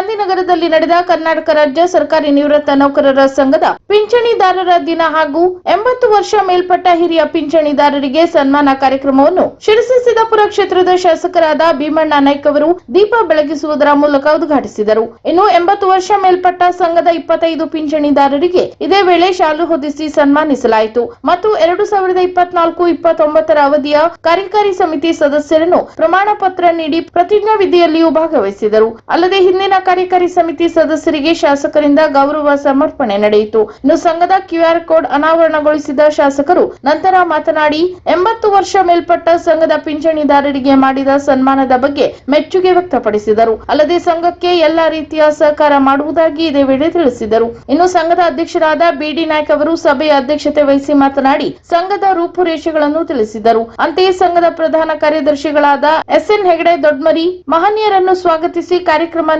ಗಾಂಧಿನಗರದಲ್ಲಿ ನಡೆದ ಕರ್ನಾಟಕ ರಾಜ್ಯ ಸರ್ಕಾರಿ ನಿವೃತ್ತ ನೌಕರರ ಸಂಘದ ಪಿಂಚಣಿದಾರರ ದಿನ ಹಾಗೂ ಎಂಬತ್ತು ವರ್ಷ ಮೇಲ್ಪಟ್ಟ ಹಿರಿಯ ಪಿಂಚಣಿದಾರರಿಗೆ ಸನ್ಮಾನ ಕಾರ್ಯಕ್ರಮವನ್ನು ಶಿರಸಿ ಸಿದ್ದಾಪುರ ಕ್ಷೇತ್ರದ ಶಾಸಕರಾದ ಭೀಮಣ್ಣ ನಾಯ್ಕ್ ಅವರು ದೀಪ ಬೆಳಗಿಸುವುದರ ಮೂಲಕ ಉದ್ಘಾಟಿಸಿದರು. ಇನ್ನು ಎಂಬತ್ತು ವರ್ಷ ಮೇಲ್ಪಟ್ಟ ಸಂಘದ ಇಪ್ಪತ್ತೈದು ಪಿಂಚಣಿದಾರರಿಗೆ ಇದೇ ವೇಳೆ ಶಾಲು ಹೊದಿಸಿ ಸನ್ಮಾನಿಸಲಾಯಿತು. ಮತ್ತು ಎರಡು ಸಾವಿರದ ಇಪ್ಪತ್ನಾಲ್ಕು ಇಪ್ಪತ್ತೊಂಬತ್ತರ ಅವಧಿಯ ಕಾರ್ಯಕಾರಿ ಸಮಿತಿ ಸದಸ್ಯರನ್ನು ಪ್ರಮಾಣ ಪತ್ರ ನೀಡಿ ಪ್ರತಿಜ್ಞಾ ವಿಧಿಯಲ್ಲಿಯೂ ಭಾಗವಹಿಸಿದರು. ಅಲ್ಲದೆ ಹಿಂದಿನ ಕಾರ್ಯಕಾರಿ ಸಮಿತಿ ಸದಸ್ಯರಿಗೆ ಶಾಸಕರಿಂದ ಗೌರವ ಸಮರ್ಪಣೆ ನಡೆಯಿತು. ಇನ್ನು ಸಂಘದ ಕ್ಯೂಆರ್ ಕೋಡ್ ಅನಾವರಣಗೊಳಿಸಿದ ಶಾಸಕರು ನಂತರ ಮಾತನಾಡಿ, ಎಂಬತ್ತು ವರ್ಷ ಮೇಲ್ಪಟ್ಟ ಸಂಘದ ಪಿಂಚಣಿದಾರರಿಗೆ ಮಾಡಿದ ಸನ್ಮಾನದ ಬಗ್ಗೆ ಮೆಚ್ಚುಗೆ ವ್ಯಕ್ತಪಡಿಸಿದರು. ಅಲ್ಲದೆ ಸಂಘಕ್ಕೆ ಎಲ್ಲಾ ರೀತಿಯ ಸಹಕಾರ ಮಾಡುವುದಾಗಿ ಇದೇ ವೇಳೆ ತಿಳಿಸಿದರು. ಇನ್ನು ಸಂಘದ ಅಧ್ಯಕ್ಷರಾದ ಬಿಡಿ ನಾಯ್ಕ ಅವರು ಸಭೆಯ ಅಧ್ಯಕ್ಷತೆ ವಹಿಸಿ ಮಾತನಾಡಿ, ಸಂಘದ ರೂಪುರೇಷೆಗಳನ್ನು ತಿಳಿಸಿದರು. ಅಂತೆಯೇ ಸಂಘದ ಪ್ರಧಾನ ಕಾರ್ಯದರ್ಶಿಗಳಾದ ಎಸ್ಎನ್ ಹೆಗಡೆ ದೊಡ್ಮರಿ ಮಹನೀಯರನ್ನು ಸ್ವಾಗತಿಸಿ ಕಾರ್ಯಕ್ರಮ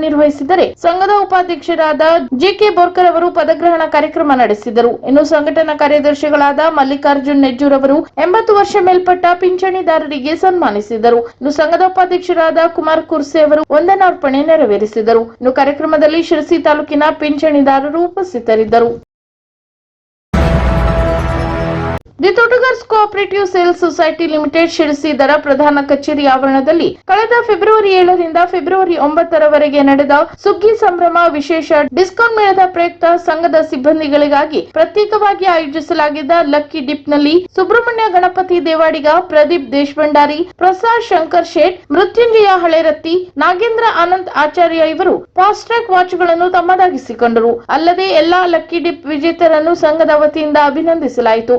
ನಿರ್ವಹಿಸಿದರೆ ಸಂಘದ ಉಪಾಧ್ಯಕ್ಷರಾದ ಜಿಕೆ ಬೋರ್ಕರ್ ಅವರು ಪದಗ್ರಹಣ ಕಾರ್ಯಕ್ರಮ ನಡೆಸಿದರು. ಇನ್ನು ಸಂಘಟನಾ ಕಾರ್ಯದರ್ಶಿಗಳಾದ ಮಲ್ಲಿಕಾರ್ಜುನ್ ನೆಜ್ಜೂರ್ ಅವರು ಎಂಬತ್ತು ವರ್ಷ ಮೇಲ್ಪಟ್ಟ ಪಿಂಚಣಿದಾರರಿಗೆ ಸನ್ಮಾನಿಸಿದರು. ಇನ್ನು ಸಂಘದ ಉಪಾಧ್ಯಕ್ಷರಾದ ಕುಮಾರ್ ಕುರ್ಸೆ ಅವರು ವಂದನಾರ್ಪಣೆ ನೆರವೇರಿಸಿದರು. ಇನ್ನು ಕಾರ್ಯಕ್ರಮದಲ್ಲಿ ಶಿರಸಿ ತಾಲೂಕಿನ ಪಿಂಚಣಿದಾರರು ಉಪಸ್ಥಿತರಿದ್ದರು. The Totgars cooperative sale society limited Sirsi ದರ ಪ್ರಧಾನ ಕಚೇರಿ ಆವರಣದಲ್ಲಿ ಕಳೆದ ಫೆಬ್ರವರಿ ಏಳರಿಂದ ಫೆಬ್ರವರಿ ಒಂಬತ್ತರವರೆಗೆ ನಡೆದ ಸುಗ್ಗಿ ಸಂಭ್ರಮ ವಿಶೇಷ ಡಿಸ್ಕೌಂಟ್ ಮೇಳದ ಪ್ರಯುಕ್ತ ಸಂಘದ ಸಿಬ್ಬಂದಿಗಳಿಗಾಗಿ ಪ್ರತ್ಯೇಕವಾಗಿ ಆಯೋಜಿಸಲಾಗಿದ್ದ ಲಕ್ಕಿ ಡಿಪ್ನಲ್ಲಿ ಸುಬ್ರಹ್ಮಣ್ಯ ಗಣಪತಿ ದೇವಾಡಿಗ ಪ್ರದೀಪ್ ದೇಶಭಂಡಾರಿ, ಪ್ರಸಾದ್ ಶಂಕರ್ ಶೇಟ್, ಮೃತ್ಯುಂಜಯ ಹಳೆರತ್ತಿ, ನಾಗೇಂದ್ರ ಆನಂದ್ ಆಚಾರ್ಯ ಇವರು ಫಾಸ್ಟ್ ಟ್ರ್ಯಾಕ್ ವಾಚ್ಗಳನ್ನು ತಮ್ಮದಾಗಿಸಿಕೊಂಡರು. ಅಲ್ಲದೆ ಎಲ್ಲಾ ಲಕ್ಕಿ ಡಿಪ್ ವಿಜೇತರನ್ನು ಸಂಘದ ವತಿಯಿಂದ ಅಭಿನಂದಿಸಲಾಯಿತು.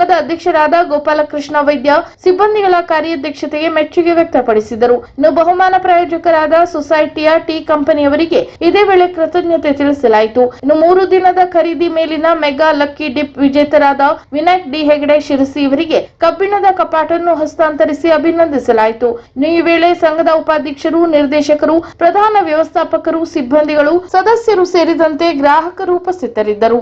ಸಂಘದ ಅಧ್ಯಕ್ಷರಾದ ಗೋಪಾಲಕೃಷ್ಣ ವೈದ್ಯ ಸಿಬ್ಬಂದಿಗಳ ಕಾರ್ಯಾಧ್ಯಕ್ಷತೆಗೆ ಮೆಚ್ಚುಗೆ ವ್ಯಕ್ತಪಡಿಸಿದರು. ಇನ್ನು ಬಹುಮಾನ ಪ್ರಾಯೋಜಕರಾದ ಸೊಸೈಟಿಯ ಟಿ ಕಂಪನಿಯವರಿಗೆ ಇದೇ ವೇಳೆ ಕೃತಜ್ಞತೆ ತಿಳಿಸಲಾಯಿತು. ಇನ್ನು ಮೂರು ದಿನದ ಖರೀದಿ ಮೇಲಿನ ಮೆಗಾ ಲಕ್ಕಿ ಡಿಪ್ ವಿಜೇತರಾದ ವಿನಾಯಕ್ ಡಿ ಹೆಗಡೆ ಶಿರಸಿ ಇವರಿಗೆ ಕಬ್ಬಿಣದ ಕಪಾಟನ್ನು ಹಸ್ತಾಂತರಿಸಿ ಅಭಿನಂದಿಸಲಾಯಿತು. ಇನ್ನು ಈ ವೇಳೆ ಸಂಘದ ಉಪಾಧ್ಯಕ್ಷರು, ನಿರ್ದೇಶಕರು, ಪ್ರಧಾನ ವ್ಯವಸ್ಥಾಪಕರು, ಸಿಬ್ಬಂದಿಗಳು, ಸದಸ್ಯರು ಸೇರಿದಂತೆ ಗ್ರಾಹಕರು ಉಪಸ್ಥಿತರಿದ್ದರು.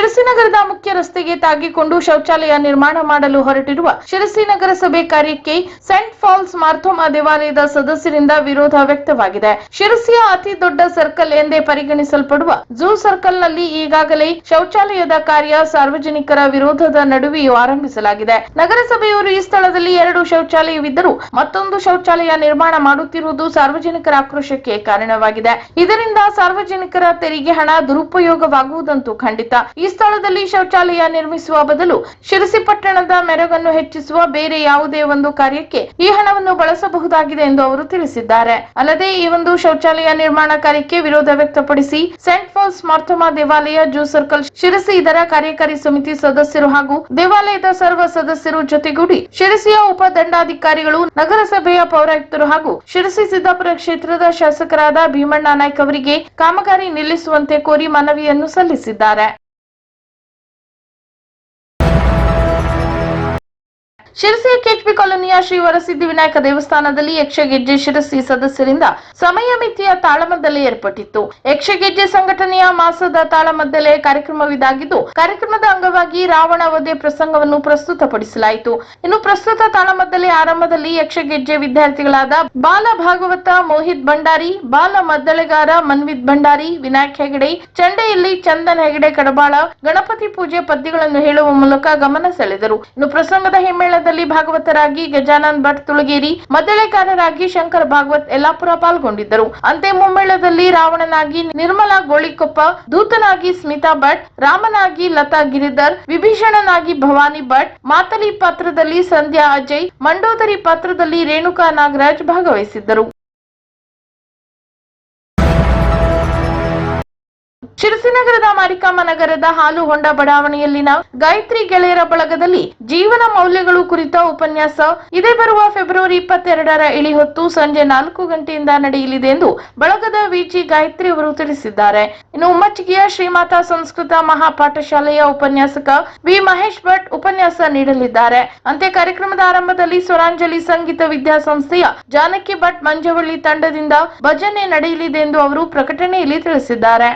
ಶಿರಸಿ ನಗರದ ಮುಖ್ಯ ರಸ್ತೆಗೆ ತಾಗಿಕೊಂಡು ಶೌಚಾಲಯ ನಿರ್ಮಾಣ ಮಾಡಲು ಹೊರಟಿರುವ ಶಿರಸಿ ನಗರಸಭೆ ಕಾರ್ಯಕ್ಕೆ ಸೆಂಟ್ ಫಾಲ್ಸ್ ಮಾರ್ಥೋಮ ದೇವಾಲಯದ ಸದಸ್ಯರಿಂದ ವಿರೋಧ ವ್ಯಕ್ತವಾಗಿದೆ. ಶಿರಸಿಯ ಅತಿ ದೊಡ್ಡ ಸರ್ಕಲ್ ಎಂದೇ ಪರಿಗಣಿಸಲ್ಪಡುವ ಝೂ ಸರ್ಕಲ್ನಲ್ಲಿ ಈಗಾಗಲೇ ಶೌಚಾಲಯದ ಕಾರ್ಯ ಸಾರ್ವಜನಿಕರ ವಿರೋಧದ ನಡುವೆಯೂ ಆರಂಭಿಸಲಾಗಿದೆ. ನಗರಸಭೆಯವರು ಈ ಸ್ಥಳದಲ್ಲಿ ಎರಡು ಶೌಚಾಲಯವಿದ್ದರೂ ಮತ್ತೊಂದು ಶೌಚಾಲಯ ನಿರ್ಮಾಣ ಮಾಡುತ್ತಿರುವುದು ಸಾರ್ವಜನಿಕರ ಆಕ್ರೋಶಕ್ಕೆ ಕಾರಣವಾಗಿದೆ. ಇದರಿಂದ ಸಾರ್ವಜನಿಕರ ತೆರಿಗೆ ಹಣ ದುರುಪಯೋಗವಾಗುವುದಂತೂ ಖಂಡಿತ. ಈ ಸ್ಥಳದಲ್ಲಿ ಶೌಚಾಲಯ ನಿರ್ಮಿಸುವ ಬದಲು ಶಿರಸಿ ಪಟ್ಟಣದ ಮೆರಗನ್ನು ಹೆಚ್ಚಿಸುವ ಬೇರೆ ಯಾವುದೇ ಒಂದು ಕಾರ್ಯಕ್ಕೆ ಈ ಹಣವನ್ನು ಬಳಸಬಹುದಾಗಿದೆ ಎಂದು ಅವರು ತಿಳಿಸಿದ್ದಾರೆ. ಅಲ್ಲದೆ ಈ ಒಂದು ಶೌಚಾಲಯ ನಿರ್ಮಾಣ ಕಾರ್ಯಕ್ಕೆ ವಿರೋಧ ವ್ಯಕ್ತಪಡಿಸಿ ಸೆಂಟ್ ಫಾಲ್ಸ್ ಮಾರ್ಥಮ ದೇವಾಲಯ, ಜೂ ಸರ್ಕಲ್, ಶಿರಸಿ ಇದರ ಕಾರ್ಯಕಾರಿ ಸಮಿತಿ ಸದಸ್ಯರು ಹಾಗೂ ದೇವಾಲಯದ ಸರ್ವ ಸದಸ್ಯರು ಜೊತೆಗೂಡಿ ಶಿರಸಿಯ ಉಪದಂಡಾಧಿಕಾರಿಗಳು ನಗರಸಭೆಯ ಪೌರಾಯುಕ್ತರು ಹಾಗೂ ಶಿರಸಿ ಸಿದ್ದಾಪುರ ಕ್ಷೇತ್ರದ ಶಾಸಕರಾದ ಭೀಮಣ್ಣ ನಾಯ್ಕ್ ಅವರಿಗೆ ಕಾಮಗಾರಿ ನಿಲ್ಲಿಸುವಂತೆ ಕೋರಿ ಮನವಿಯನ್ನು ಸಲ್ಲಿಸಿದ್ದಾರೆ. ಶಿರಸಿಯ ಕೆಚ್ಪಿ ಕಾಲೋನಿಯ ಶ್ರೀ ವರಸಿದ್ಧಿ ವಿನಾಯಕ ದೇವಸ್ಥಾನದಲ್ಲಿ ಯಕ್ಷಗೆಜ್ಜೆ ಶಿರಸಿ ಸದಸ್ಯರಿಂದ ಸಮಯ ಮಿತಿಯ ತಾಳಮದ್ದಲೆ ಏರ್ಪಟ್ಟಿತ್ತು. ಯಕ್ಷಗೆಜ್ಜೆ ಸಂಘಟನೆಯ ಮಾಸದ ತಾಳಮದ್ದಲೆ ಕಾರ್ಯಕ್ರಮವಿದಾಗಿದ್ದು, ಕಾರ್ಯಕ್ರಮದ ಅಂಗವಾಗಿ ರಾವಣ ವಧೆ ಪ್ರಸಂಗವನ್ನು ಪ್ರಸ್ತುತಪಡಿಸಲಾಯಿತು. ಇನ್ನು ಪ್ರಸ್ತುತ ತಾಳಮದ್ದಲೆ ಆರಂಭದಲ್ಲಿ ಯಕ್ಷಗೆಜ್ಜೆ ವಿದ್ಯಾರ್ಥಿಗಳಾದ ಬಾಲ ಭಾಗವತ ಮೋಹಿತ್ ಭಂಡಾರಿ, ಬಾಲ ಮದ್ದಳೆಗಾರ ಮನ್ವಿತ್ ಭಂಡಾರಿ, ವಿನಾಯಕ್ ಹೆಗಡೆ, ಚಂಡೆಯಲ್ಲಿ ಚಂದನ್ ಹೆಗಡೆ, ಕಡಬಾಳ, ಗಣಪತಿ ಪೂಜೆ ಪದ್ಯಗಳನ್ನು ಹೇಳುವ ಮೂಲಕ ಗಮನ ಸೆಳೆದರು. ಇನ್ನು ಪ್ರಸಂಗದ ಹಿಮ್ಮೇಳದಲ್ಲಿ ಭಾಗವತರಾಗಿ ಗಜಾನನ್ ಭಟ್ ತುಳಗೇರಿ ಮದ್ದಳೆಕಾರರಾಗಿ ಶಂಕರ್ ಭಾಗವತ್ ಯಲ್ಲಾಪುರ ಪಾಲ್ಗೊಂಡಿದ್ದರು. ಅಂತೆ ಮುಮ್ಮೇಳದಲ್ಲಿ ರಾವಣನಾಗಿ ನಿರ್ಮಲಾ ಗೋಳಿಕೊಪ್ಪ, ದೂತನಾಗಿ ಸ್ಮಿತಾ ಭಟ್, ರಾಮನಾಗಿ ಲತಾ ಗಿರಿಧರ್, ವಿಭೀಷಣನಾಗಿ ಭವಾನಿ ಭಟ್, ಮಾತಲಿ ಪಾತ್ರದಲ್ಲಿ ಸಂಧ್ಯಾ ಅಜಯ್, ಮಂಡೋದರಿ ಪಾತ್ರದಲ್ಲಿ ರೇಣುಕಾ ನಾಗರಾಜ್ ಭಾಗವಹಿಸಿದ್ದರು. ಶಿರಸಿ ನಗರದ ನಗರದ ಹಾಲು ಹೊಂಡ ಬಡಾವಣೆಯಲ್ಲಿನ ಗಾಯತ್ರಿ ಗೆಳೆಯರ ಬಳಗದಲ್ಲಿ ಜೀವನ ಮೌಲ್ಯಗಳು ಕುರಿತ ಉಪನ್ಯಾಸ. ಇದೇ ಬರುವ ಫೆಬ್ರವರಿ ಇಪ್ಪತ್ತೆರಡರ ಇಳಿ ಹೊತ್ತು ಸಂಜೆ ನಾಲ್ಕು ಗಂಟೆಯಿಂದ ನಡೆಯಲಿದೆ ಎಂದು ಬಳಗದ ವಿಜಿ ಗಾಯತ್ರಿ ಅವರು ತಿಳಿಸಿದ್ದಾರೆ. ಇನ್ನು ಉಮ್ಮಚ್ಚಿಗೆಯ ಶ್ರೀಮಾತಾ ಸಂಸ್ಕೃತ ಮಹಾಪಾಠಶಾಲೆಯ ಉಪನ್ಯಾಸಕ ವಿ ಮಹೇಶ್ ಭಟ್ ಉಪನ್ಯಾಸ ನೀಡಲಿದ್ದಾರೆ. ಅಂತೆ ಕಾರ್ಯಕ್ರಮದ ಆರಂಭದಲ್ಲಿ ಸ್ವರಾಂಜಲಿ ಸಂಗೀತ ವಿದ್ಯಾಸಂಸ್ಥೆಯ ಜಾನಕಿ ಭಟ್ ಮಂಜವಳ್ಳಿ ತಂಡದಿಂದ ಭಜನೆ ನಡೆಯಲಿದೆ ಎಂದು ಅವರು ಪ್ರಕಟಣೆಯಲ್ಲಿ ತಿಳಿಸಿದ್ದಾರೆ.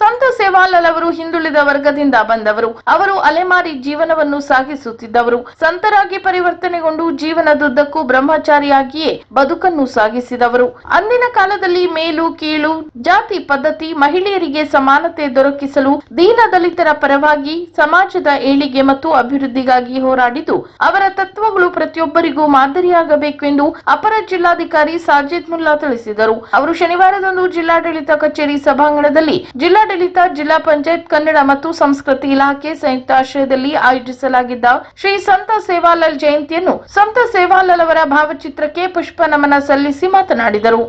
ಸಂತ ಸೇವಾಲಾಲ್ ಅವರು ಹಿಂದುಳಿದ ವರ್ಗದಿಂದ ಬಂದವರು. ಅವರು ಅಲೆಮಾರಿ ಜೀವನವನ್ನು ಸಾಗಿಸುತ್ತಿದ್ದವರು. ಸಂತರಾಗಿ ಪರಿವರ್ತನೆಗೊಂಡು ಜೀವನದುದ್ದಕ್ಕೂ ಬ್ರಹ್ಮಚಾರಿಯಾಗಿಯೇ ಬದುಕನ್ನು ಸಾಗಿಸಿದವರು. ಅಂದಿನ ಕಾಲದಲ್ಲಿ ಮೇಲು, ಕೀಳು, ಜಾತಿ, ಪದ್ಧತಿ, ಮಹಿಳೆಯರಿಗೆ ಸಮಾನತೆ ದೊರಕಿಸಲು ದೀನ ದಲಿತರ ಪರವಾಗಿ ಸಮಾಜದ ಏಳಿಗೆ ಮತ್ತು ಅಭಿವೃದ್ಧಿಗಾಗಿ ಹೋರಾಡಿದ್ದು, ಅವರ ತತ್ವಗಳು ಪ್ರತಿಯೊಬ್ಬರಿಗೂ ಮಾದರಿಯಾಗಬೇಕು ಎಂದು ಅಪರ ಜಿಲ್ಲಾಧಿಕಾರಿ ಸಾಜಿದ್ ಮುಲ್ಲಾ ತಿಳಿಸಿದರು. ಅವರು ಶನಿವಾರದಂದು ಜಿಲ್ಲಾಡಳಿತ ಕಚೇರಿ ಸಭಾಂಗಣದಲ್ಲಿ ಜಿಲ್ಲಾಡಳಿತ ಜಿಲ್ಲಾ ಪಂಚಾಯತ್, ಕನ್ನಡ ಮತ್ತು ಸಂಸ್ಕೃತಿ ಇಲಾಖೆ ಸಂಯುಕ್ತ ಆಶ್ರಯದಲ್ಲಿ ಆಯೋಜಿಸಲಾಗಿದ್ದ ಶ್ರೀ ಸಂತ ಸೇವಾಲಾಲ್ ಜಯಂತಿಯನ್ನು ಸಂತ ಸೇವಾಲಾಲ್ ಅವರ ಭಾವಚಿತ್ರಕ್ಕೆ ಪುಷ್ಪ ನಮನ ಸಲ್ಲಿಸಿ ಮಾತನಾಡಿದರು.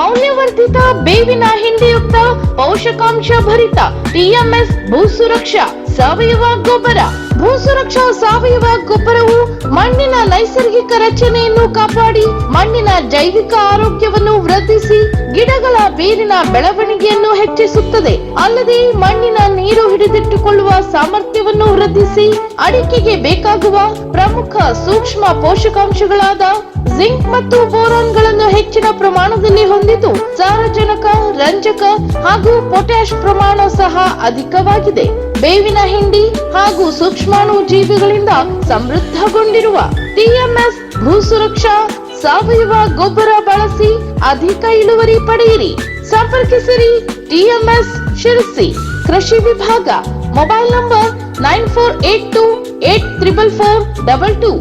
ಮೌಲ್ಯವರ್ಧಿತ, ಬೇವಿನ ಹಿಂಡಿಯುಕ್ತ, ಪೋಷಕಾಂಶ ಭರಿತ ಟಿಎಂಎಸ್ ಭೂ ಸುರಕ್ಷಾ, ಸಾವಯವ ಗೊಬ್ಬರ ಭೂ ಸುರಕ್ಷಾ ಸಾವಯವ ಗೊಬ್ಬರವು ಮಣ್ಣಿನ ನೈಸರ್ಗಿಕ ರಚನೆಯನ್ನು ಕಾಪಾಡಿ, ಮಣ್ಣಿನ ಜೈವಿಕ ಆರೋಗ್ಯವನ್ನು ವೃದ್ಧಿಸಿ, ಗಿಡಗಳ ಬೇರಿನ ಬೆಳವಣಿಗೆಯನ್ನು ಹೆಚ್ಚಿಸುತ್ತದೆ. ಅಲ್ಲದೆ ಮಣ್ಣಿನ ನೀರು ಹಿಡಿದಿಟ್ಟುಕೊಳ್ಳುವ ಸಾಮರ್ಥ್ಯವನ್ನು ವೃದ್ಧಿಸಿ, ಅಡಿಕೆಗೆ ಬೇಕಾಗುವ ಪ್ರಮುಖ ಸೂಕ್ಷ್ಮ ಪೋಷಕಾಂಶಗಳಾದ ಜಿಂಕ್ ಮತ್ತು ಬೋರಾನ್ಗಳನ್ನು ಹೆಚ್ಚಿನ ಪ್ರಮಾಣದಲ್ಲಿ ಹೊಂದಿದ್ದು ಸಾರಜನಕ, ರಂಜಕ ಹಾಗೂ ಪೊಟ್ಯಾಶ್ ಪ್ರಮಾಣ ಸಹ ಅಧಿಕವಾಗಿದೆ. ಬೇವಿನ ಹಿಂಡಿ ಹಾಗೂ ಸೂಕ್ಷ್ಮಾಣು ಜೀವಿಗಳಿಂದ ಸಮೃದ್ಧಗೊಂಡಿರುವ ಟಿಎಂಎಸ್ ಭೂ ಸುರಕ್ಷಾ ಸಾವಯವ ಗೊಬ್ಬರ ಬಳಸಿ ಅಧಿಕ ಇಳುವರಿ ಪಡೆಯಿರಿ. ಸಂಪರ್ಕಿಸಿರಿ ಟಿಎಂಎಸ್ ಶಿರಸಿ. ಕೃಷಿ ವಿಭಾಗ mobile number nine four eight two eight triple four double two.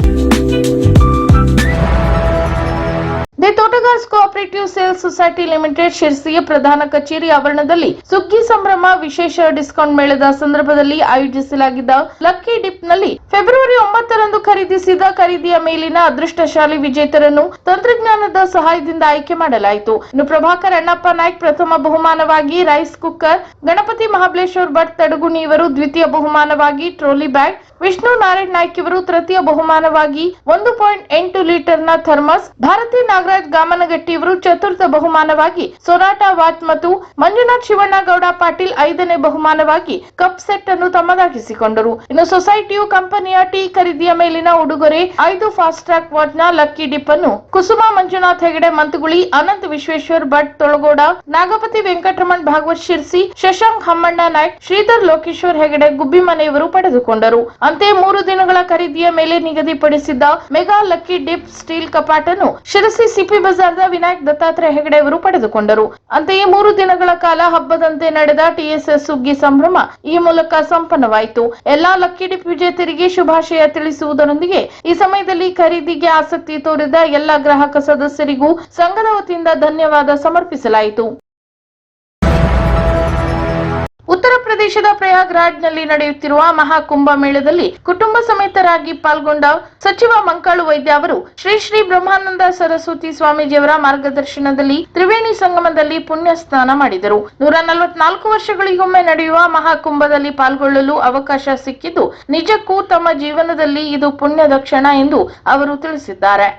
The Totgars cooperative sales society limited ಶಿರ್ಸಿಯ ಪ್ರಧಾನ ಕಚೇರಿ ಆವರಣದಲ್ಲಿ ಸುಗ್ಗಿ ಸಂಭ್ರಮ ವಿಶೇಷ ಡಿಸ್ಕೌಂಟ್ ಮೇಳದ ಸಂದರ್ಭದಲ್ಲಿ ಆಯೋಜಿಸಲಾಗಿದ್ದ ಲಕ್ಕಿ ಡಿಪ್ನಲ್ಲಿ ಫೆಬ್ರವರಿ ಒಂಬತ್ತರಂದು ಖರೀದಿಸಿದ ಖರೀದಿಯ ಮೇಲಿನ ಅದೃಷ್ಟಶಾಲಿ ವಿಜೇತರನ್ನು ತಂತ್ರಜ್ಞಾನದ ಸಹಾಯದಿಂದ ಆಯ್ಕೆ ಮಾಡಲಾಯಿತು. ಇನ್ನು ಪ್ರಭಾಕರ್ ಅಣ್ಣಪ್ಪ ನಾಯ್ಕ್ ಪ್ರಥಮ ಬಹುಮಾನವಾಗಿ ರೈಸ್ ಕುಕ್ಕರ್, ಗಣಪತಿ ಮಹಾಬಲೇಶ್ವರ್ ಭಟ್ ತಡಗುಣಿ ಇವರು ದ್ವಿತೀಯ ಬಹುಮಾನವಾಗಿ ಟ್ರೋಲಿ ಬ್ಯಾಗ್, ವಿಷ್ಣು ನಾರಾಯಣ್ ನಾಯ್ಕ್ ಇವರು ತೃತೀಯ ಬಹುಮಾನವಾಗಿ ಒಂದು ಪಾಯಿಂಟ್ ಎಂಟು ಲೀಟರ್ನ ಥರ್ಮಸ್ ಭಾರತೀಯ ನಾಗರಾಜ್ ಗಾಮನಗಟ್ಟಿ ಇವರು ಚತುರ್ಥ ಬಹುಮಾನವಾಗಿ ಸೊನಾಟಾ ವಾತ್ ಮತ್ತು ಮಂಜುನಾಥ್ ಶಿವಣ್ಣಗೌಡ ಪಾಟೀಲ್ ಐದನೇ ಬಹುಮಾನವಾಗಿ ಕಪ್ ಸೆಟ್ ಅನ್ನು ತಮ್ಮದಾಗಿಸಿಕೊಂಡರು. ಇನ್ನು ಸೊಸೈಟಿಯು ಕಂಪನಿಯ ಟೀ ಖರೀದಿಯ ಮೇಲಿನ ಉಡುಗೊರೆ, ಐದು ಫಾಸ್ಟ್ ಟ್ರ್ಯಾಕ್ ವಾಟ್ನ ಲಕ್ಕಿ ಡಿಪ್ ಅನ್ನು ಕುಸುಮ ಮಂಜುನಾಥ್ ಹೆಗಡೆ ಮಂತುಗುಳಿ ಅನಂತ್ ವಿಶ್ವೇಶ್ವರ್ ಭಟ್, ತೊಳಗೋಡ, ನಾಗಪತಿ ವೆಂಕಟರಮಣ್ ಭಾಗವತ್ ಶಿರ್ಸಿ, ಶಶಾಂಕ್ ಹಮ್ಮಣ್ಣ ನಾಯ್ಕ್, ಶ್ರೀಧರ್ ಲೋಕೇಶ್ವರ್ ಹೆಗಡೆ ಗುಬ್ಬಿಮನೆಯವರು ಪಡೆದುಕೊಂಡರು. ಅಂತೆ ಮೂರು ದಿನಗಳ ಖರೀದಿಯ ಮೇಲೆ ನಿಗದಿಪಡಿಸಿದ್ದ ಮೆಗಾ ಲಕ್ಕಿ ಡಿಪ್ ಸ್ಟೀಲ್ ಕಪಾಟನ್ನು ಶಿರಸಿ ಸಿಪಿ ಬಜಾರ್ದ ವಿನಾಯಕ್ ದತ್ತಾತ್ರೇಯ ಹೆಗಡೆ ಅವರು ಪಡೆದುಕೊಂಡರು. ಅಂತೆಯೇ ಮೂರು ದಿನಗಳ ಕಾಲ ಹಬ್ಬದಂತೆ ನಡೆದ ಟಿಎಸ್ಎಸ್ ಸುಗ್ಗಿ ಸಂಭ್ರಮ ಈ ಮೂಲಕ ಸಂಪನ್ನವಾಯಿತು. ಎಲ್ಲಾ ಲಕ್ಕಿ ಡಿಪ್ ವಿಜೇತರಿಗೆ ಶುಭಾಶಯ ತಿಳಿಸುವುದರೊಂದಿಗೆ ಈ ಸಮಯದಲ್ಲಿ ಖರೀದಿಗೆ ಆಸಕ್ತಿ ತೋರಿದ ಎಲ್ಲ ಗ್ರಾಹಕ ಸದಸ್ಯರಿಗೂ ಸಂಘದ ವತಿಯಿಂದ ಧನ್ಯವಾದ ಸಮರ್ಪಿಸಲಾಯಿತು. ಉತ್ತರ ಪ್ರದೇಶದ ಪ್ರಯಾಗ್ರಾಜ್ನಲ್ಲಿ ನಡೆಯುತ್ತಿರುವ ಮಹಾಕುಂಭ ಮೇಳದಲ್ಲಿ ಕುಟುಂಬ ಸಮೇತರಾಗಿ ಪಾಲ್ಗೊಂಡ ಸಚಿವ ಮಂಕಾಳು ವೈದ್ಯ ಅವರು ಶ್ರೀ ಶ್ರೀ ಬ್ರಹ್ಮಾನಂದ ಸರಸ್ವತಿ ಸ್ವಾಮೀಜಿಯವರ ಮಾರ್ಗದರ್ಶನದಲ್ಲಿ ತ್ರಿವೇಣಿ ಸಂಗಮದಲ್ಲಿ ಪುಣ್ಯ ಸ್ನಾನ ಮಾಡಿದರು. ನೂರ ನಲವತ್ನಾಲ್ಕು ವರ್ಷಗಳಿಗೊಮ್ಮೆ ನಡೆಯುವ ಮಹಾಕುಂಭದಲ್ಲಿ ಪಾಲ್ಗೊಳ್ಳಲು ಅವಕಾಶ ಸಿಕ್ಕಿದ್ದು ನಿಜಕ್ಕೂ ತಮ್ಮ ಜೀವನದಲ್ಲಿ ಇದು ಪುಣ್ಯದ ಕ್ಷಣ ಎಂದು ಅವರು ತಿಳಿಸಿದ್ದಾರೆ.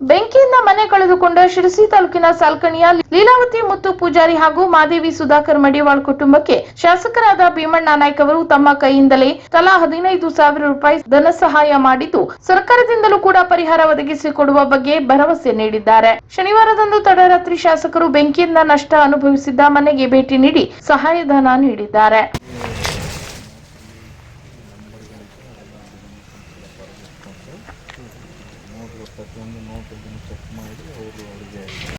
ಬೆಂಕಿಯಿಂದ ಮನೆ ಕಳೆದುಕೊಂಡ ಶಿರಸಿ ತಾಲೂಕಿನ ಸಾಲ್ಕಣಿಯ ಲೀಲಾವತಿ ಮುತ್ತು ಪೂಜಾರಿ ಹಾಗೂ ಮಾದೇವಿ ಸುಧಾಕರ್ ಮಡಿವಾಳ್ ಕುಟುಂಬಕ್ಕೆ ಶಾಸಕರಾದ ಭೀಮಣ್ಣ ನಾಯ್ಕ ಅವರು ತಮ್ಮ ಕೈಯಿಂದಲೇ ತಲಾ ಹದಿನೈದು ಸಾವಿರ ರೂಪಾಯಿ ಧನ ಸಹಾಯ ಮಾಡಿದ್ದು, ಸರ್ಕಾರದಿಂದಲೂ ಕೂಡ ಪರಿಹಾರ ಒದಗಿಸಿಕೊಡುವ ಬಗ್ಗೆ ಭರವಸೆ ನೀಡಿದ್ದಾರೆ. ಶನಿವಾರದಂದು ತಡರಾತ್ರಿ ಶಾಸಕರು ಬೆಂಕಿಯಿಂದ ನಷ್ಟ ಅನುಭವಿಸಿದ್ದ ಮನೆಗೆ ಭೇಟಿ ನೀಡಿ ಸಹಾಯಧನ ನೀಡಿದ್ದಾರೆ. ನಾವು ಕಂಡ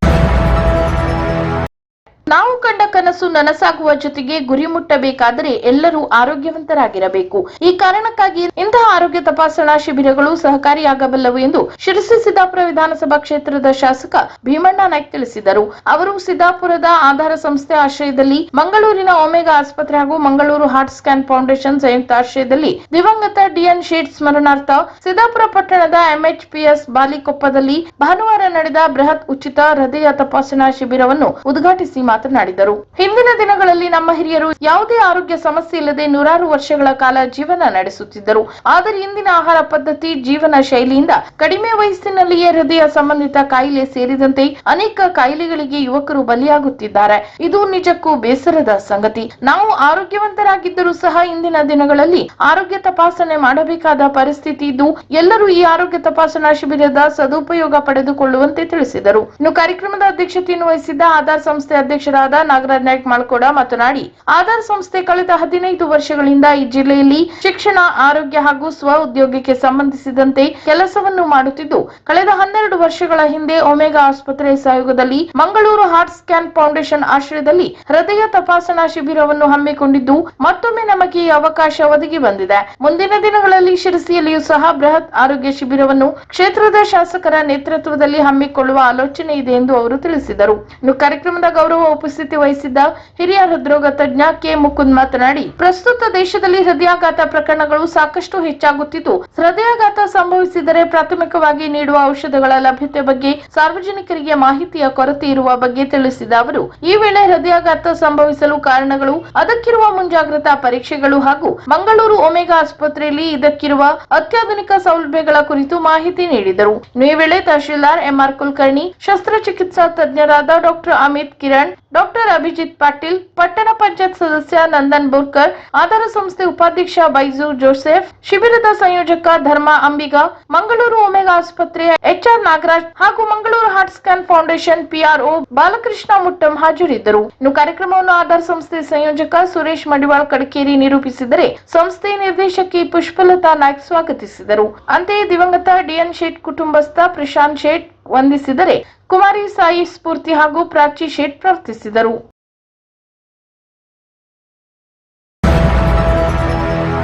ಕನಸು ನನಸಾಗುವ ಜೊತೆಗೆ ಗುರಿ ಮುಟ್ಟಬೇಕಾದರೆ ಎಲ್ಲರೂ ಆರೋಗ್ಯವಂತರಾಗಿರಬೇಕು. ಈ ಕಾರಣಕ್ಕಾಗಿ ಇಂತಹ ಆರೋಗ್ಯ ತಪಾಸಣಾ ಶಿಬಿರಗಳು ಸಹಕಾರಿಯಾಗಬಲ್ಲವು ಎಂದು ಶಿರಸಿ ಸಿದ್ದಾಪುರ ವಿಧಾನಸಭಾ ಕ್ಷೇತ್ರದ ಶಾಸಕ ಭೀಮಣ್ಣ ನಾಯ್ಕ್ ತಿಳಿಸಿದರು. ಅವರು ಸಿದ್ದಾಪುರದ ಆಧಾರ ಸಂಸ್ಥೆ ಆಶ್ರಯದಲ್ಲಿ ಮಂಗಳೂರಿನ ಒಮೆಗಾ ಆಸ್ಪತ್ರೆ ಹಾಗೂ ಮಂಗಳೂರು ಹಾರ್ಟ್ ಸ್ಕ್ಯಾನ್ ಫೌಂಡೇಶನ್ ಸಂಯುಕ್ತ ಆಶ್ರಯದಲ್ಲಿ ದಿವಂಗತ ಡಿಎನ್ ಶೇಟ್ ಸ್ಮರಣಾರ್ಥ ಸಿದ್ದಾಪುರ ಪಟ್ಟಣದ ಎಂಎಚ್ಪಿಎಸ್ ಬಾಲಿಕೊಪ್ಪದಲ್ಲಿ ಭಾನುವಾರ ನಡೆದ ಬೃಹತ್ ಉಚಿತ ಹೃದಯ ತಪಾಸಣಾ ಶಿಬಿರವನ್ನು ಉದ್ಘಾಟಿಸಿ ಮಾತನಾಡಿದರು. ಹಿಂದಿನ ದಿನಗಳಲ್ಲಿ ನಮ್ಮ ಹಿರಿಯರು ಯಾವುದೇ ಆರೋಗ್ಯ ಸಮಸ್ಯೆ ಇಲ್ಲದೆ ನೂರಾರು ವರ್ಷಗಳ ಕಾಲ ಜೀವನ ನಡೆಸುತ್ತಿದ್ದರು. ಆದರೆ ಇಂದಿನ ಆಹಾರ ಪದ್ಧತಿ, ಜೀವನ ಶೈಲಿಯಿಂದ ಕಡಿಮೆ ವಯಸ್ಸಿನಲ್ಲಿಯೇ ಹೃದಯ ಸಂಬಂಧಿತ ಕಾಯಿಲೆ ಸೇರಿದಂತೆ ಅನೇಕ ಕಾಯಿಲೆಗಳಿಗೆ ಯುವಕರು ಬಲಿಯಾಗುತ್ತಿದ್ದಾರೆ. ಇದು ನಿಜಕ್ಕೂ ಬೇಸರದ ಸಂಗತಿ. ನಾವು ಆರೋಗ್ಯವಂತರಾಗಿದ್ದರೂ ಸಹ ಇಂದಿನ ದಿನಗಳಲ್ಲಿ ಆರೋಗ್ಯ ತಪಾಸಣೆ ಮಾಡಬೇಕಾದ ಪರಿಸ್ಥಿತಿ ಇದ್ದು, ಎಲ್ಲರೂ ಈ ಆರೋಗ್ಯ ತಪಾಸಣಾ ಶಿಬಿರದ ಸದುಪಯೋಗ ಪಡೆದುಕೊಳ್ಳುವಂತೆ ತಿಳಿಸಿದರು. ಇನ್ನು ಕಾರ್ಯಕ್ರಮದ ಅಧ್ಯಕ್ಷತೆಯನ್ನು ವಹಿಸಿದ್ದ ಆಧಾರ್ ಸಂಸ್ಥೆ ಅಧ್ಯಕ್ಷರಾದ ನಾಗರಾಜ್ ನಾಯ್ಕ್ ಮಾಳ್ಕೋಡ ಮಾತನಾಡಿ, ಆಧಾರ್ ಸಂಸ್ಥೆ ಕಳೆದ ಹದಿನೈದು ವರ್ಷಗಳಿಂದ ಈ ಜಿಲ್ಲೆಯಲ್ಲಿ ಶಿಕ್ಷಣ, ಆರೋಗ್ಯ ಹಾಗೂ ಸ್ವ ಉದ್ಯೋಗಕ್ಕೆ ಸಂಬಂಧಿಸಿದಂತೆ ಕೆಲಸವನ್ನು ಮಾಡುತ್ತಿದ್ದು, ಕಳೆದ ಹನ್ನೆರಡು ವರ್ಷಗಳ ಹಿಂದೆ ಒಮೆಗಾ ಆಸ್ಪತ್ರೆ ಸಹಯೋಗದಲ್ಲಿ ಮಂಗಳೂರು ಹಾರ್ಟ್ ಸ್ಕ್ಯಾನ್ ಫೌಂಡೇಶನ್ ಆಶ್ರಯದಲ್ಲಿ ಹೃದಯ ತಪಾಸಣಾ ಶಿಬಿರವನ್ನು ಹಮ್ಮಿಕೊಂಡಿದ್ದು, ಮತ್ತೊಮ್ಮೆ ನಮಗೆ ಈ ಅವಕಾಶ ಒದಗಿ ಬಂದಿದೆ. ಮುಂದಿನ ದಿನಗಳಲ್ಲಿ ಶಿರಸಿಯಲ್ಲಿಯೂ ಸಹ ಬೃಹತ್ ಆರೋಗ್ಯ ಶಿಬಿರವನ್ನು ಕ್ಷೇತ್ರದ ಶಾಸಕರ ನೇತೃತ್ವದಲ್ಲಿ ಹಮ್ಮಿಕೊಳ್ಳುವ ಆಲೋಚನೆ ಇದೆ ಎಂದು ಅವರು ತಿಳಿಸಿದರು. ಇನ್ನು ಕಾರ್ಯಕ್ರಮದ ಗೌರವ ಉಪಸ್ಥಿತಿ ವಹಿಸಿದ್ದ ಹಿರಿಯ ಹೃದ್ರೋಗ ತಜ್ಞ ಕೆ ಮುಕುಂದ್ ಮಾತನಾಡಿ, ಪ್ರಸ್ತುತ ದೇಶದಲ್ಲಿ ಹೃದಯಾಘಾತ ಪ್ರಕರಣಗಳು ಸಾಕಷ್ಟು ಹೆಚ್ಚಾಗುತ್ತಿದ್ದು, ಹೃದಯಾಘಾತ ಸಂಭವಿಸಿದರೆ ಪ್ರಾಥಮಿಕವಾಗಿ ನೀಡುವ ಔಷಧಗಳ ಲಭ್ಯತೆ ಬಗ್ಗೆ ಸಾರ್ವಜನಿಕರಿಗೆ ಮಾಹಿತಿಯ ಕೊರತೆ ಇರುವ ಬಗ್ಗೆ ತಿಳಿಸಿದ ಅವರು, ಈ ವೇಳೆ ಹೃದಯಾಘಾತ ಸಂಭವಿಸಲು ಕಾರಣಗಳು ಅದಕ್ಕಿರುವ ಮುಂಜಾಗ್ರತಾ ಪರೀಕ್ಷೆಗಳು ಹಾಗೂ ಮಂಗಳೂರು ಒಮೆಗಾ ಆಸ್ಪತ್ರೆಯಲ್ಲಿ ಇದಕ್ಕಿರುವ ಅತ್ಯಾಧುನಿಕ ಸೌಲಭ್ಯಗಳ ಕುರಿತು ಮಾಹಿತಿ ನೀಡಿದರು. ಈ ವೇಳೆ ತಹಶೀಲ್ದಾರ್ ಎಂಆರ್ ಕುಲಕರ್ಣಿ, ಶಸ್ತ್ರಚಿಕಿತ್ಸಾ ತಜ್ಞರಾದ ಡಾಕ್ಟರ್ ಅಮಿತ್ ಕಿರಣ್ ಡಾಕ್ಟರ್ ಅಭಿಜಿತ್ ಪಾಟೀಲ್, ಪಟ್ಟಣ ಪಂಚಾಯತ್ ಸದಸ್ಯ ನಂದನ್ ಬೋರ್ಕರ್, ಆಧಾರ ಸಂಸ್ಥೆ ಉಪಾಧ್ಯಕ್ಷ ಬೈಜು ಜೋಸೆಫ್, ಶಿಬಿರದ ಸಂಯೋಜಕ ಧರ್ಮ ಅಂಬಿಗ, ಮಂಗಳೂರು ಒಮೆಗಾ ಆಸ್ಪತ್ರೆ ಎಚ್ಆರ್ ನಾಗರಾಜ್ ಹಾಗೂ Mangaluru heart scan foundation PRO Balakrishna Muttam ಹಾಜರಿದ್ದರು. ಇನ್ನು ಕಾರ್ಯಕ್ರಮವನ್ನು ಆಧಾರ್ ಸಂಸ್ಥೆ ಸಂಯೋಜಕ ಸುರೇಶ್ ಮಡಿವಾಳ್ ಕಡಕೇರಿ ನಿರೂಪಿಸಿದರೆ ಸಂಸ್ಥೆ ನಿರ್ದೇಶಕಿ ಪುಷ್ಪಲತಾ ನಾಯ್ಕ್ ಸ್ವಾಗತಿಸಿದರು. ಅಂತೆಯೇ ದಿವಂಗತ ಡಿಎನ್ ಶೇಟ್ ಕುಟುಂಬಸ್ಥ ಪ್ರಶಾಂತ್ ಶೇಟ್ ವಂದಿಸಿದರೆ ಕುಮಾರಿ ಸಾಯಿ ಸ್ಫೂರ್ತಿ ಹಾಗೂ ಪ್ರಾಚಿ ಶೇಟ್ ಪ್ರಾರ್ಥಿಸಿದರು.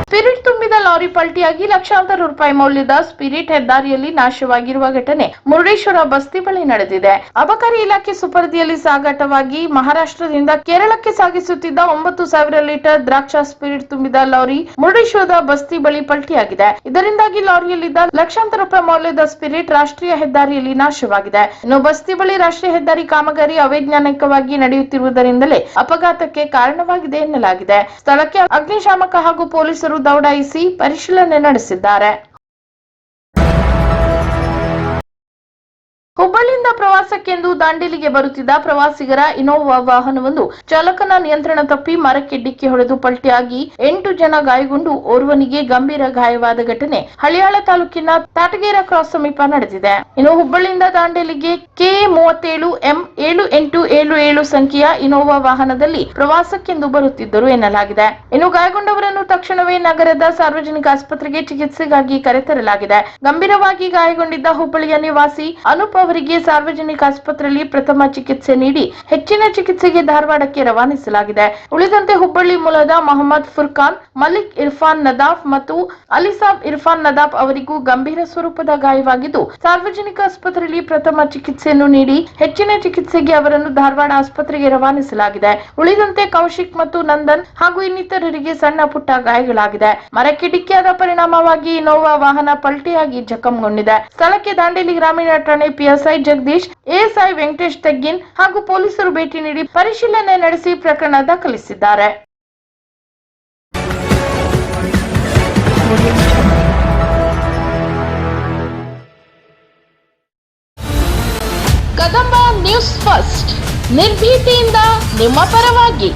ಸ್ಪಿರಿಟ್ ತುಂಬಿದ ಲಾರಿ ಪಲ್ಟಿಯಾಗಿ ಲಕ್ಷಾಂತರ ರೂಪಾಯಿ ಮೌಲ್ಯದ ಸ್ಪಿರಿಟ್ ಹೆದ್ದಾರಿಯಲ್ಲಿ ನಾಶವಾಗಿರುವ ಘಟನೆ ಮುರುಡೇಶ್ವರ ಬಸ್ತಿ ಬಳಿ ನಡೆದಿದೆ. ಅಬಕಾರಿ ಇಲಾಖೆ ಸುಪರ್ದಿಯಲ್ಲಿ ಸಾಗಾಟವಾಗಿ ಮಹಾರಾಷ್ಟ್ರದಿಂದ ಕೇರಳಕ್ಕೆ ಸಾಗಿಸುತ್ತಿದ್ದ ಒಂಬತ್ತು ಸಾವಿರ ಲೀಟರ್ ದ್ರಾಕ್ಷಾ ಸ್ಪಿರಿಟ್ ತುಂಬಿದ ಲಾರಿ ಮುರುಡೇಶ್ವರದ ಬಸ್ತಿ ಬಳಿ ಪಲ್ಟಿಯಾಗಿದೆ. ಇದರಿಂದಾಗಿ ಲಾರಿಯಲ್ಲಿದ್ದ ಲಕ್ಷಾಂತರ ರೂಪಾಯಿ ಮೌಲ್ಯದ ಸ್ಪಿರಿಟ್ ರಾಷ್ಟ್ರೀಯ ಹೆದ್ದಾರಿಯಲ್ಲಿ ನಾಶವಾಗಿದೆ. ಇನ್ನು ಬಸ್ತಿ ಬಳಿ ರಾಷ್ಟ್ರೀಯ ಹೆದ್ದಾರಿ ಕಾಮಗಾರಿ ಅವೈಜ್ಞಾನಿಕವಾಗಿ ನಡೆಯುತ್ತಿರುವುದರಿಂದಲೇ ಅಪಘಾತಕ್ಕೆ ಕಾರಣವಾಗಿದೆ ಎನ್ನಲಾಗಿದೆ. ಸ್ಥಳಕ್ಕೆ ಅಗ್ನಿಶಾಮಕ ಹಾಗೂ ಪೊಲೀಸರು ದೌಡಾಯಿಸಿ ಪರಿಶೀಲನೆ ನಡೆಸಿದ್ದಾರೆ. ಹುಬ್ಬಳ್ಳಿಯಿಂದ ಪ್ರವಾಸಕ್ಕೆಂದು ದಾಂಡೇಲಿಗೆ ಬರುತ್ತಿದ್ದ ಪ್ರವಾಸಿಗರ ಇನೋವಾ ವಾಹನವೊಂದು ಚಾಲಕನ ನಿಯಂತ್ರಣ ತಪ್ಪಿ ಮರಕ್ಕೆ ಡಿಕ್ಕಿ ಹೊಡೆದು ಪಲ್ಟಿಯಾಗಿ ಎಂಟು ಜನ ಗಾಯಗೊಂಡು ಓರ್ವನಿಗೆ ಗಂಭೀರ ಗಾಯವಾದ ಘಟನೆ ಹಳಿಯಾಳ ತಾಲೂಕಿನ ತಾಟಗೇರ ಕ್ರಾಸ್ ಸಮೀಪ ನಡೆದಿದೆ. ಇನ್ನು ಹುಬ್ಬಳ್ಳಿಯಿಂದ ದಾಂಡೇಲಿಗೆ ಕೆ ಮೂವತ್ತೇಳು, ಎಂ ಏಳು ಎಂಟು ಏಳು ಏಳು ಸಂಖ್ಯೆಯ ಇನೋವಾ ವಾಹನದಲ್ಲಿ ಪ್ರವಾಸಕ್ಕೆಂದು ಬರುತ್ತಿದ್ದರು ಎನ್ನಲಾಗಿದೆ. ಇನ್ನು ಗಾಯಗೊಂಡವರನ್ನು ತಕ್ಷಣವೇ ನಗರದ ಸಾರ್ವಜನಿಕ ಆಸ್ಪತ್ರೆಗೆ ಚಿಕಿತ್ಸೆಗಾಗಿ ಕರೆತರಲಾಗಿದೆ. ಗಂಭೀರವಾಗಿ ಗಾಯಗೊಂಡಿದ್ದ ಹುಬ್ಬಳ್ಳಿಯ ನಿವಾಸಿ ಅನೂಪ್ ಅವರಿಗೆ ಸಾರ್ವಜನಿಕ ಆಸ್ಪತ್ರೆಯಲ್ಲಿ ಪ್ರಥಮ ಚಿಕಿತ್ಸೆ ನೀಡಿ ಹೆಚ್ಚಿನ ಚಿಕಿತ್ಸೆಗೆ ಧಾರವಾಡಕ್ಕೆ ರವಾನಿಸಲಾಗಿದೆ. ಉಳಿದಂತೆ ಹುಬ್ಬಳ್ಳಿ ಮೂಲದ ಮೊಹಮ್ಮದ್ ಫುರ್ಖಾನ್ ಮಲಿಕ್ ಇರ್ಫಾನ್ ನದಾಫ್ ಮತ್ತು ಅಲಿಸಾಬ್ ಇರ್ಫಾನ್ ನದಾಫ್ ಅವರಿಗೂ ಗಂಭೀರ ಸ್ವರೂಪದ ಗಾಯವಾಗಿದ್ದು, ಸಾರ್ವಜನಿಕ ಆಸ್ಪತ್ರೆಯಲ್ಲಿ ಪ್ರಥಮ ಚಿಕಿತ್ಸೆಯನ್ನು ನೀಡಿ ಹೆಚ್ಚಿನ ಚಿಕಿತ್ಸೆಗೆ ಅವರನ್ನು ಧಾರವಾಡ ಆಸ್ಪತ್ರೆಗೆ ರವಾನಿಸಲಾಗಿದೆ. ಉಳಿದಂತೆ ಕೌಶಿಕ್ ಮತ್ತು ನಂದನ್ ಹಾಗೂ ಇನ್ನಿತರರಿಗೆ ಸಣ್ಣ ಪುಟ್ಟ ಗಾಯಗಳಾಗಿದೆ. ಮರಕ್ಕೆ ಡಿಕ್ಕಿಯಾದ ಪರಿಣಾಮವಾಗಿ ಇನೋವಾ ವಾಹನ ಪಲ್ಟಿಯಾಗಿ ಜಖಂಗೊಂಡಿದೆ. ಸ್ಥಳಕ್ಕೆ ದಾಂಡೇಲಿ ಗ್ರಾಮೀಣ ಠಾಣೆ ಪಿಎಸ್ಐ ಜಗದೀಶ್ ಎಎಸ್ಐ ವೆಂಕಟೇಶ್ ತೆಗ್ಗಿನ್ ಹಾಗೂ ಪೊಲೀಸರು ಭೇಟಿ ನೀಡಿ ಪರಿಶೀಲನೆ ನಡೆಸಿ ಪ್ರಕರಣ ದಾಖಲಿಸಿದ್ದಾರೆ. Kadamba news first. ನಿರ್ಭೀತಿಯಿಂದ ನಿಮ್ಮ ಪರವಾಗಿ.